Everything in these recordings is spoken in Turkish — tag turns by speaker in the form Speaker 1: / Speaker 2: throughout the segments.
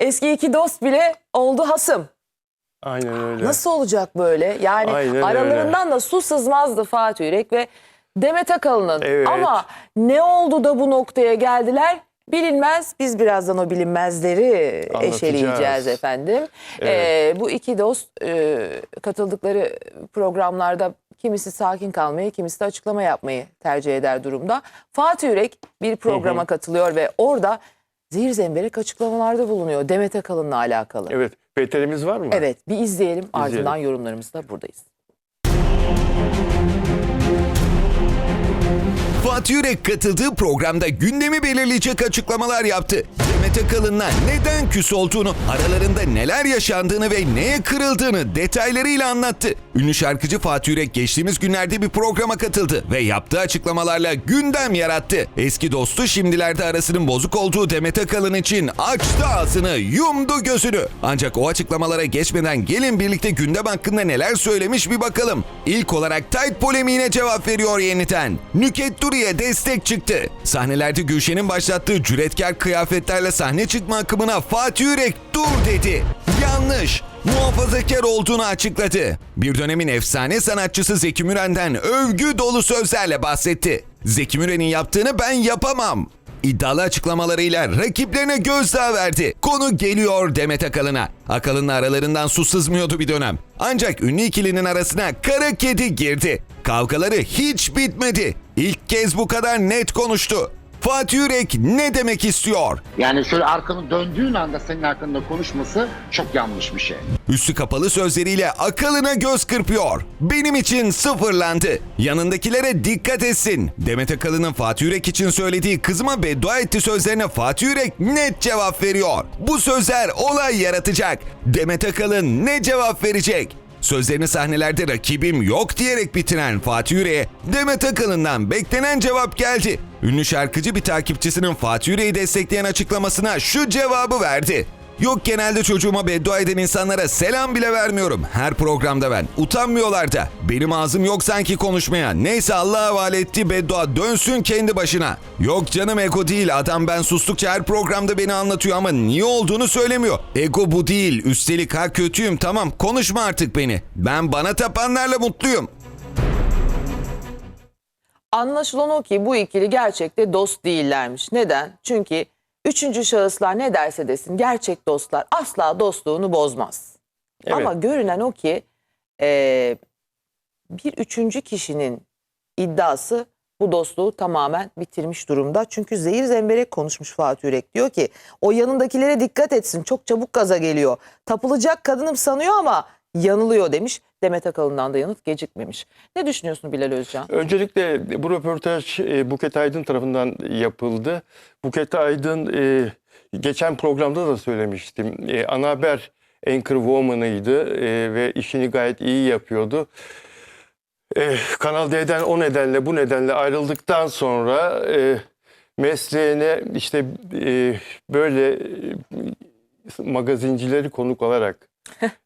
Speaker 1: eski iki dost bile oldu hasım.
Speaker 2: Aynen öyle.
Speaker 1: Nasıl olacak böyle? Yani
Speaker 2: Aynen
Speaker 1: aralarından da su sızmazdı Fatih Yürek ve Demet Akalın'ın.
Speaker 2: Evet.
Speaker 1: Ama ne oldu da bu noktaya geldiler? Bilinmez. Biz birazdan o bilinmezleri eşeleyeceğiz efendim.
Speaker 2: Evet.
Speaker 1: Ee, bu iki dost e, katıldıkları programlarda kimisi sakin kalmayı, kimisi de açıklama yapmayı tercih eder durumda. Fatih Yürek bir programa katılıyor ve orada zehir zemberek açıklamalarda bulunuyor Demet Akalın'la alakalı.
Speaker 2: Evet. Beterimiz var mı?
Speaker 1: Evet bir izleyelim ardından yorumlarımızda buradayız.
Speaker 3: Fatih Yürek katıldığı programda gündemi belirleyecek açıklamalar yaptı. Demet Akalın'la neden küs olduğunu, aralarında neler yaşandığını ve neye kırıldığını detaylarıyla anlattı. Ünlü şarkıcı Fatih Yürek geçtiğimiz günlerde bir programa katıldı ve yaptığı açıklamalarla gündem yarattı. Eski dostu şimdilerde arasının bozuk olduğu Demet Akalın için açtı ağzını, yumdu gözünü. Ancak o açıklamalara geçmeden gelin birlikte gündem hakkında neler söylemiş bir bakalım. İlk olarak Tayt polemiğine cevap veriyor yeniden. Nüket Duri'ye destek çıktı. Sahnelerde Gülşen'in başlattığı cüretkar kıyafetlerle sahne çıkma akımına Fatih Yürek dur dedi. Yanlış muhafazakar olduğunu açıkladı. Bir dönemin efsane sanatçısı Zeki Müren'den övgü dolu sözlerle bahsetti. Zeki Müren'in yaptığını ben yapamam. İddialı açıklamalarıyla rakiplerine gözdağı verdi. Konu geliyor Demet Akalın'a. Akalın'la aralarından su sızmıyordu bir dönem. Ancak ünlü ikilinin arasına kara kedi girdi. Kavgaları hiç bitmedi. İlk kez bu kadar net konuştu. Fatih Yürek ne demek istiyor?
Speaker 4: Yani şöyle arkanı döndüğün anda senin hakkında konuşması çok yanlış bir şey.
Speaker 3: Üstü kapalı sözleriyle akılına göz kırpıyor. Benim için sıfırlandı. Yanındakilere dikkat etsin. Demet Akalın'ın Fatih Yürek için söylediği kızıma beddua etti sözlerine Fatih Yürek net cevap veriyor. Bu sözler olay yaratacak. Demet Akalın ne cevap verecek? Sözlerini sahnelerde rakibim yok diyerek bitiren Fatih Yürek'e Demet Akalın'dan beklenen cevap geldi. Ünlü şarkıcı bir takipçisinin Fatih Yürek'i destekleyen açıklamasına şu cevabı verdi. Yok genelde çocuğuma beddua eden insanlara selam bile vermiyorum. Her programda ben. Utanmıyorlar da. Benim ağzım yok sanki konuşmaya. Neyse Allah'a havale etti beddua dönsün kendi başına. Yok canım ego değil. Adam ben sustukça her programda beni anlatıyor ama niye olduğunu söylemiyor. Ego bu değil. Üstelik ha kötüyüm tamam konuşma artık beni. Ben bana tapanlarla mutluyum.
Speaker 1: Anlaşılan o ki bu ikili gerçekte dost değillermiş. Neden? Çünkü üçüncü şahıslar ne derse desin gerçek dostlar asla dostluğunu bozmaz.
Speaker 2: Evet.
Speaker 1: Ama görünen o ki eee, bir üçüncü kişinin iddiası bu dostluğu tamamen bitirmiş durumda. Çünkü zehir zemberek konuşmuş Fatih Yürek. Diyor ki o yanındakilere dikkat etsin çok çabuk gaza geliyor. Tapılacak kadınım sanıyor ama yanılıyor demiş. Demet Akalın'dan da yanıt gecikmemiş. Ne düşünüyorsun Bilal Özcan?
Speaker 2: Öncelikle bu röportaj e, Buket Aydın tarafından yapıldı. Buket Aydın e, geçen programda da söylemiştim. E, ana haber anchor woman'ıydı ve işini gayet iyi yapıyordu. Kanal D'den o nedenle bu nedenle ayrıldıktan sonra mesleğine işte böyle magazincileri konuk alarak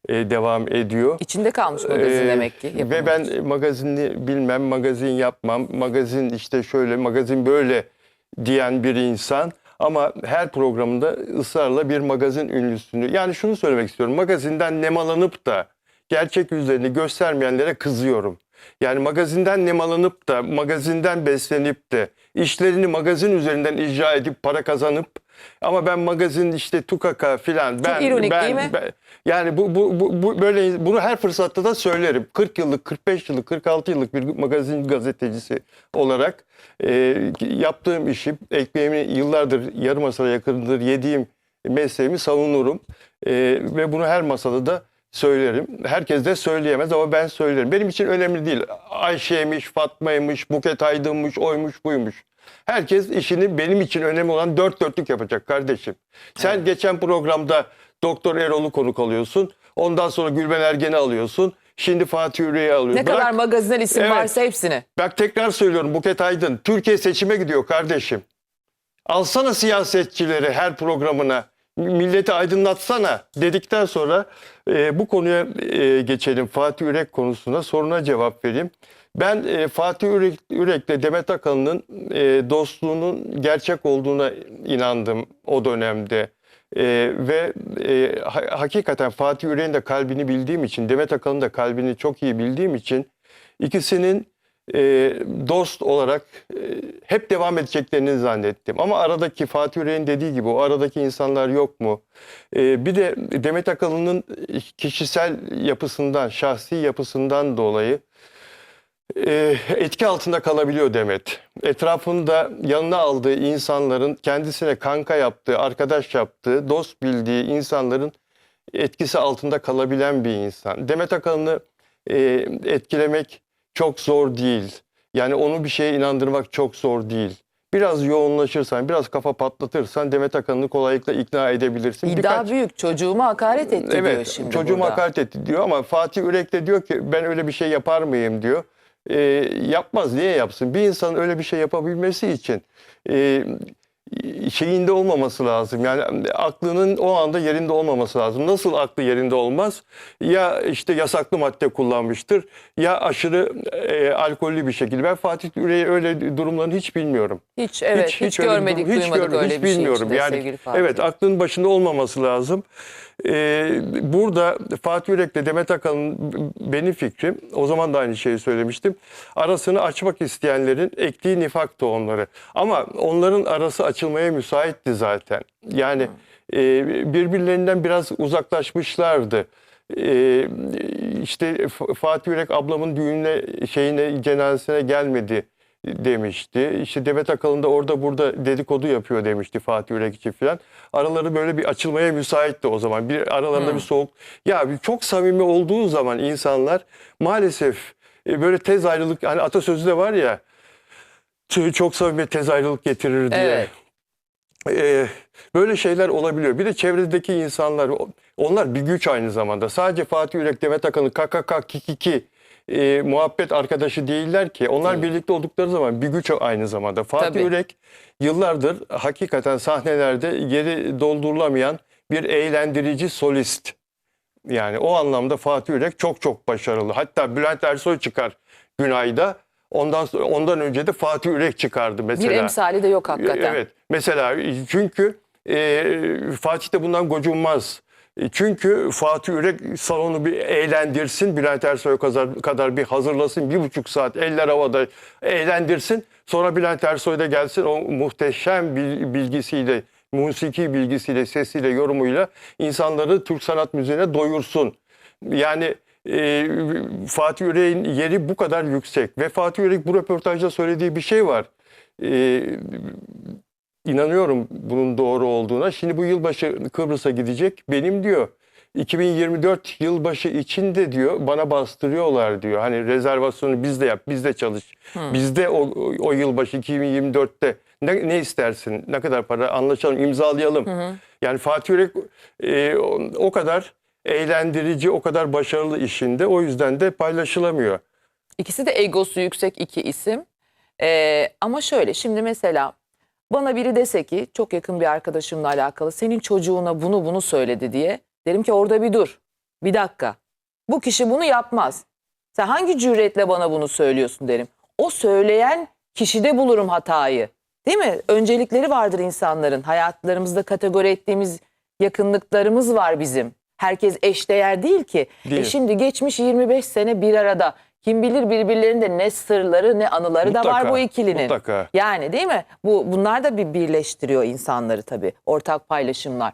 Speaker 2: e, devam ediyor.
Speaker 1: İçinde kalmış magazin
Speaker 2: Ee,
Speaker 1: demek ki.
Speaker 2: Ve
Speaker 1: yapamamış.
Speaker 2: ben magazinli bilmem, magazin yapmam, magazin işte şöyle, magazin böyle diyen bir insan. Ama her programda ısrarla bir magazin ünlüsünü, yani şunu söylemek istiyorum, magazinden nemalanıp da gerçek yüzlerini göstermeyenlere kızıyorum. Yani magazinden nemalanıp da, magazinden beslenip de, işlerini magazin üzerinden icra edip para kazanıp, ama ben magazin işte tukaka filan ben
Speaker 1: ironik
Speaker 2: ben,
Speaker 1: değil mi?
Speaker 2: ben- yani bu, bu, bu, bu böyle bunu her fırsatta da söylerim. 40 yıllık, 45 yıllık, 46 yıllık bir magazin gazetecisi olarak e, yaptığım işi, ekmeğimi yıllardır yarım asıra yakındır yediğim mesleğimi savunurum. E, ve bunu her masada da söylerim. Herkes de söyleyemez ama ben söylerim. Benim için önemli değil. Ayşe'ymiş, Fatma'ymış, Buket Aydın'mış, oymuş, buymuş. Herkes işini benim için önemli olan dört dörtlük yapacak kardeşim. Sen geçen programda Doktor Erol'u konuk alıyorsun. Ondan sonra Gülben Ergen'i alıyorsun. Şimdi Fatih Üreyi alıyorsun.
Speaker 1: ne kadar magazinel isim
Speaker 2: Evet.
Speaker 1: varsa hepsini.
Speaker 2: Bak tekrar söylüyorum Buket Aydın. Türkiye seçime gidiyor kardeşim. Alsana siyasetçileri her programına. Milleti aydınlatsana dedikten sonra e, bu konuya e, geçelim. Fatih Ürek konusunda soruna cevap vereyim. Ben e, Fatih Ürek, Ürek'le Demet Akalın'ın e, dostluğunun gerçek olduğuna inandım o dönemde. Ee, ve e, ha- hakikaten Fatih Yüreğin de kalbini bildiğim için, Demet Akalın da kalbini çok iyi bildiğim için ikisinin e, dost olarak e, hep devam edeceklerini zannettim. Ama aradaki Fatih Yüreğin dediği gibi o aradaki insanlar yok mu? E, bir de Demet Akalın'ın kişisel yapısından, şahsi yapısından dolayı e, etki altında kalabiliyor Demet. Etrafında yanına aldığı insanların kendisine kanka yaptığı, arkadaş yaptığı, dost bildiği insanların etkisi altında kalabilen bir insan. Demet Akalın'ı e, etkilemek çok zor değil. Yani onu bir şeye inandırmak çok zor değil. Biraz yoğunlaşırsan, biraz kafa patlatırsan Demet Akalın'ı kolaylıkla ikna edebilirsin.
Speaker 1: İddia
Speaker 2: Birkaç-
Speaker 1: büyük. Çocuğuma hakaret etti diyor
Speaker 2: Evet,
Speaker 1: şimdi
Speaker 2: çocuğuma
Speaker 1: burada.
Speaker 2: hakaret etti diyor ama Fatih Ürek de diyor ki ben öyle bir şey yapar mıyım diyor. Ee, yapmaz, niye yapsın? Bir insanın öyle bir şey yapabilmesi için e, şeyinde olmaması lazım. Yani aklının o anda yerinde olmaması lazım. Nasıl aklı yerinde olmaz? Ya işte yasaklı madde kullanmıştır ya aşırı e, alkollü bir şekilde. Ben Fatih Ürek'i öyle durumlarını hiç bilmiyorum.
Speaker 1: Hiç evet hiç,
Speaker 2: öyle bir
Speaker 1: görmedik
Speaker 2: durum- hiç
Speaker 1: duymadık
Speaker 2: görmedim,
Speaker 1: öyle
Speaker 2: hiç
Speaker 1: bir şey
Speaker 2: bilmiyorum.
Speaker 1: içinde
Speaker 2: yani,
Speaker 1: sevgili Fatih.
Speaker 2: Evet aklının başında olmaması lazım. Ee, burada Fatih Yürek'le Demet Akalın benim fikrim o zaman da aynı şeyi söylemiştim. Arasını açmak isteyenlerin ektiği nifak tohumları. Ama onların arası açılmaya müsaitti zaten. Yani e, birbirlerinden biraz uzaklaşmışlardı. Ee, işte Fatih Yürek ablamın düğününe şeyine cenazesine gelmedi demişti. İşte Demet Akalın da orada burada dedikodu yapıyor demişti Fatih Yürek için falan. Araları böyle bir açılmaya müsaitti o zaman. Bir aralarında bir soğuk. Ya çok samimi olduğu zaman insanlar maalesef e, böyle tez ayrılık hani atasözü de var ya "Ç- çok samimi tez ayrılık getirir diye.
Speaker 1: Evet.
Speaker 2: Ee, böyle şeyler olabiliyor. Bir de çevredeki insanlar onlar bir güç aynı zamanda. Sadece Fatih Yürek, Demet Akalın, KKK, Kikiki e, muhabbet arkadaşı değiller ki. Onlar birlikte oldukları zaman bir güç aynı zamanda. Fatih
Speaker 1: Tabii.
Speaker 2: Yürek yıllardır hakikaten sahnelerde yeri doldurulamayan bir eğlendirici solist. Yani o anlamda Fatih Yürek çok çok başarılı. Hatta Bülent Ersoy çıkar Günay'da. Ondan sonra, ondan önce de Fatih Yürek çıkardı mesela.
Speaker 1: Bir emsali de yok hakikaten.
Speaker 2: Evet. Mesela çünkü e, Fatih de bundan gocunmaz. E, Çünkü Fatih Ürek salonu bir eğlendirsin. Bülent Ersoy kadar, kadar bir hazırlasın. Bir buçuk saat eller havada eğlendirsin. Sonra Bülent Ersoy da gelsin o muhteşem bil- bilgisiyle, musiki bilgisiyle, sesiyle, yorumuyla insanları Türk sanat müziğine doyursun. Yani e, Fatih Yürek'in yeri bu kadar yüksek. Ve Fatih Yürek bu röportajda söylediği bir şey var. E, inanıyorum bunun doğru olduğuna. Şimdi bu yılbaşı Kıbrıs'a gidecek. Benim diyor 2024 yılbaşı içinde diyor bana bastırıyorlar diyor. Hani rezervasyonu biz de yap, biz de çalış. Biz de o, o yılbaşı 2024'te ne, ne istersin? Ne kadar para anlaşalım, imzalayalım. Yani Fatih Yürek e, o, o kadar eğlendirici, o kadar başarılı işinde. O yüzden de paylaşılamıyor.
Speaker 1: İkisi de egosu yüksek iki isim. Ee, ama şöyle şimdi mesela bana biri dese ki çok yakın bir arkadaşımla alakalı senin çocuğuna bunu bunu söyledi diye derim ki orada bir dur. Bir dakika. Bu kişi bunu yapmaz. Sen hangi cüretle bana bunu söylüyorsun derim. O söyleyen kişide bulurum hatayı. Değil mi? Öncelikleri vardır insanların. Hayatlarımızda kategori ettiğimiz yakınlıklarımız var bizim. Herkes eşdeğer değil ki. E
Speaker 2: Değil.
Speaker 1: şimdi geçmiş 25 sene bir arada. Kim bilir birbirlerinde ne sırları ne anıları da var
Speaker 2: Mutlaka,
Speaker 1: bu ikilinin.
Speaker 2: mutlaka.
Speaker 1: Yani değil mi? Bu bunlar da bir birleştiriyor insanları tabii. Ortak paylaşımlar.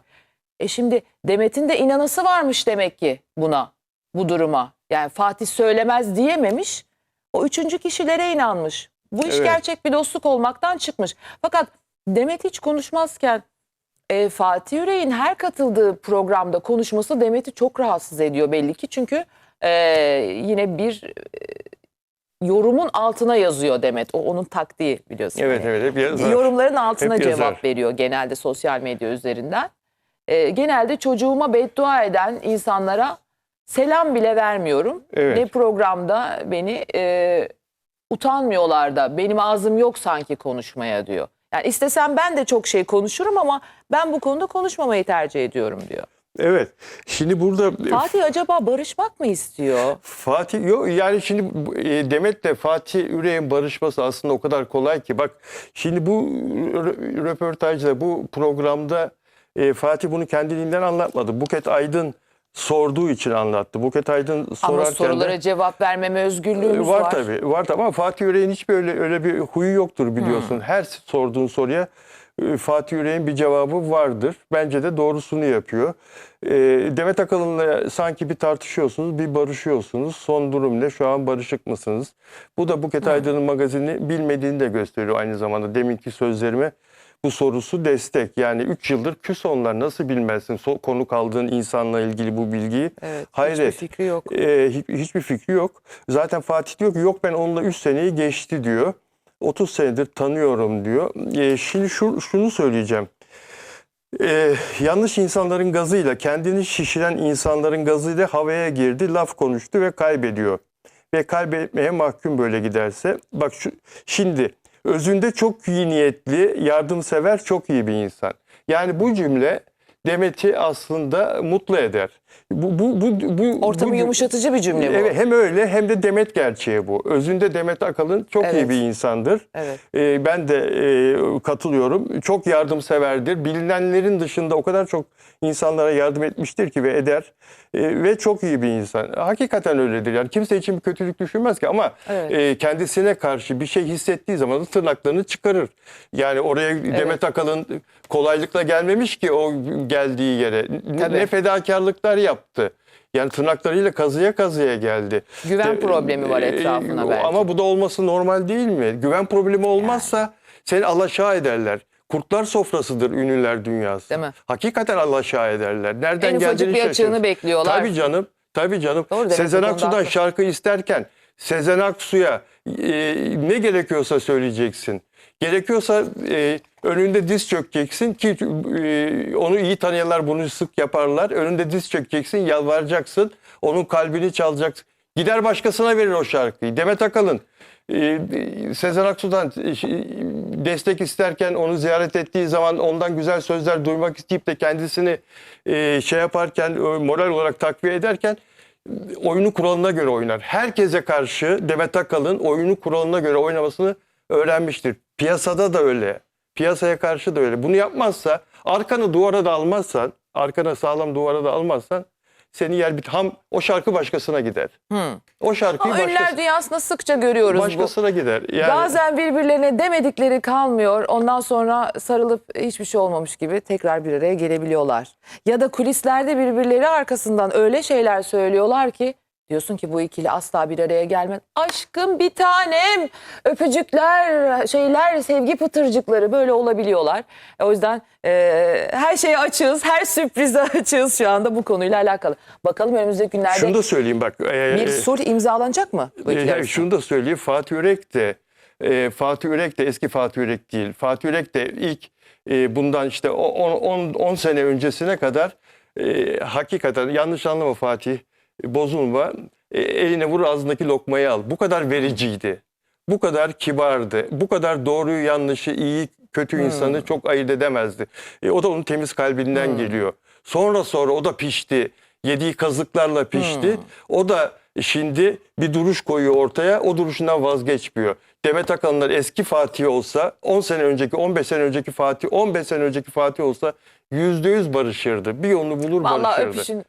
Speaker 1: E şimdi Demet'in de inanası varmış demek ki buna, bu duruma. Yani Fatih söylemez diyememiş. O üçüncü kişilere inanmış. Bu iş
Speaker 2: Evet.
Speaker 1: gerçek bir dostluk olmaktan çıkmış. Fakat Demet hiç konuşmazken e, Fatih Yüreğin her katıldığı programda konuşması Demet'i çok rahatsız ediyor belli ki. Çünkü e, yine bir e, yorumun altına yazıyor Demet. O onun taktiği biliyorsun.
Speaker 2: Evet
Speaker 1: Hani.
Speaker 2: evet hep yazar.
Speaker 1: Yorumların altına
Speaker 2: Hep yazar.
Speaker 1: cevap veriyor genelde sosyal medya üzerinden. E, genelde çocuğuma beddua eden insanlara selam bile vermiyorum.
Speaker 2: Evet.
Speaker 1: Ne programda beni e, utanmıyorlar da benim ağzım yok sanki konuşmaya diyor. Yani istesem ben de çok şey konuşurum ama ben bu konuda konuşmamayı tercih ediyorum diyor.
Speaker 2: Evet. Şimdi burada
Speaker 1: Fatih acaba barışmak mı istiyor?
Speaker 2: Fatih yok yani şimdi e, Demet'le Fatih Üreğin barışması aslında o kadar kolay ki bak şimdi bu rö- röportajda bu programda E, Fatih bunu kendiliğinden anlatmadı. Buket Aydın sorduğu için anlattı. Buket Aydın
Speaker 1: Ama
Speaker 2: sorarken
Speaker 1: sorulara
Speaker 2: de,
Speaker 1: cevap vermeme özgürlüğümüz
Speaker 2: var,
Speaker 1: var.
Speaker 2: tabii. Var tabii ama Fatih Yüreğin hiç böyle öyle bir huyu yoktur biliyorsun. Her sorduğun soruya e, Fatih Yüreğin bir cevabı vardır. Bence de doğrusunu yapıyor. E, Demet Akalın'la sanki bir tartışıyorsunuz, bir barışıyorsunuz. Son durum ne? Şu an barışık mısınız? Bu da Buket Aydın'ın magazini bilmediğini de gösteriyor aynı zamanda. Deminki sözlerime bu sorusu destek. Yani 3 yıldır küs onlar nasıl bilmezsin so- konu kaldığın insanla ilgili bu bilgiyi?
Speaker 1: Evet,
Speaker 2: Hayret.
Speaker 1: hiçbir fikri yok.
Speaker 2: Ee, hi- hiçbir fikri yok. Zaten Fatih diyor ki yok ben onunla 3 seneyi geçti diyor. 30 senedir tanıyorum diyor. Ee, şimdi şu, şunu söyleyeceğim. Ee, yanlış insanların gazıyla kendini şişiren insanların gazıyla havaya girdi, laf konuştu ve kaybediyor. Ve kaybetmeye mahkum böyle giderse. Bak şu şimdi özünde çok iyi niyetli, yardımsever, çok iyi bir insan. Yani bu cümle Demet'i aslında mutlu eder. Bu bu bu bu
Speaker 1: Ortamı
Speaker 2: bu-
Speaker 1: yumuşatıcı bir cümle bu.
Speaker 2: Evet, hem öyle hem de Demet gerçeği bu. Özünde Demet Akalın çok
Speaker 1: Evet.
Speaker 2: iyi bir insandır.
Speaker 1: Evet.
Speaker 2: Ee, ben de e, katılıyorum. Çok yardımseverdir. Bilinenlerin dışında o kadar çok insanlara yardım etmiştir ki ve eder. E, ve çok iyi bir insan. Hakikaten öyledir. Yani kimse için bir kötülük düşünmez ki ama
Speaker 1: Evet.
Speaker 2: e, kendisine karşı bir şey hissettiği zaman da tırnaklarını çıkarır. Yani oraya Demet Akalın kolaylıkla gelmemiş ki o geldiği yere.
Speaker 1: Tabii.
Speaker 2: Ne fedakarlıklar yaptı. Yani tırnaklarıyla kazıya kazıya geldi.
Speaker 1: Güven
Speaker 2: De-
Speaker 1: problemi var
Speaker 2: e,
Speaker 1: etrafına
Speaker 2: e,
Speaker 1: belki.
Speaker 2: Ama bu da olması normal değil mi? Güven problemi olmazsa seni alaşağı ederler. Kurtlar sofrasıdır ünlüler dünyası.
Speaker 1: Değil mi?
Speaker 2: Hakikaten alaşağı ederler. Nereden
Speaker 1: En ufacık bir açığını bekliyorlar.
Speaker 2: Tabii canım. Tabii canım.
Speaker 1: Doğru,
Speaker 2: Sezen Aksu'dan şarkı isterken Sezen Aksu'ya e, ne gerekiyorsa söyleyeceksin. Gerekiyorsa e, önünde diz çökeceksin ki e, onu iyi tanıyanlar bunu sık yaparlar. Önünde diz çökeceksin, yalvaracaksın. Onun kalbini çalacaksın. Gider başkasına verir o şarkıyı. Demet Akalın e, Sezen Aksu'dan e, destek isterken onu ziyaret ettiği zaman ondan güzel sözler duymak isteyip de kendisini şey yaparken moral olarak takviye ederken oyunu kuralına göre oynar. Herkese karşı Demet Akalın oyunu kuralına göre oynamasını öğrenmiştir. Piyasada da öyle. Piyasaya karşı da öyle. Bunu yapmazsa, arkanı duvara da almazsan, arkana sağlam duvara da almazsan seni yer bit ham o şarkı başkasına gider. O şarkıyı
Speaker 1: Ama ünlüler
Speaker 2: başkası,
Speaker 1: dünyasında sıkça görüyoruz bu.
Speaker 2: başkasına gider. Yani
Speaker 1: Bazen birbirlerine demedikleri kalmıyor. Ondan sonra sarılıp hiçbir şey olmamış gibi tekrar bir araya gelebiliyorlar. Ya da kulislerde birbirleri arkasından öyle şeyler söylüyorlar ki diyorsun ki bu ikili asla bir araya gelmez. Aşkım bir tanem öpücükler şeyler sevgi pıtırcıkları böyle olabiliyorlar. E, O yüzden e, her şeye açığız her sürprize açığız şu anda bu konuyla alakalı. Bakalım önümüzdeki günlerde
Speaker 2: şunu da söyleyeyim bak. e,
Speaker 1: bir sulh imzalanacak mı? bu
Speaker 2: E, şunu da söyleyeyim Fatih Yürek de e, Fatih Yürek de eski Fatih Yürek değil. Fatih Yürek de ilk e, bundan işte 10 sene öncesine kadar e, hakikaten yanlış anlama Fatih e, bozulma e, eline vur ağzındaki lokmayı al. Bu kadar vericiydi. Bu kadar kibardı. Bu kadar doğruyu yanlışı iyi kötü
Speaker 1: Hmm.
Speaker 2: insanı çok ayırt edemezdi. E, o da onun temiz kalbinden
Speaker 1: Hmm.
Speaker 2: geliyor. Sonra sonra o da pişti. Yediği kazıklarla pişti.
Speaker 1: Hmm.
Speaker 2: O da şimdi bir duruş koyuyor ortaya. O duruşundan vazgeçmiyor. Demet Akalınlar eski Fatih olsa 10 sene önceki 15 sene önceki Fatih 15 sene önceki Fatih olsa %100 barışırdı. Bir yolunu bulur
Speaker 1: Vallahi
Speaker 2: barışırdı.
Speaker 1: öpüşün.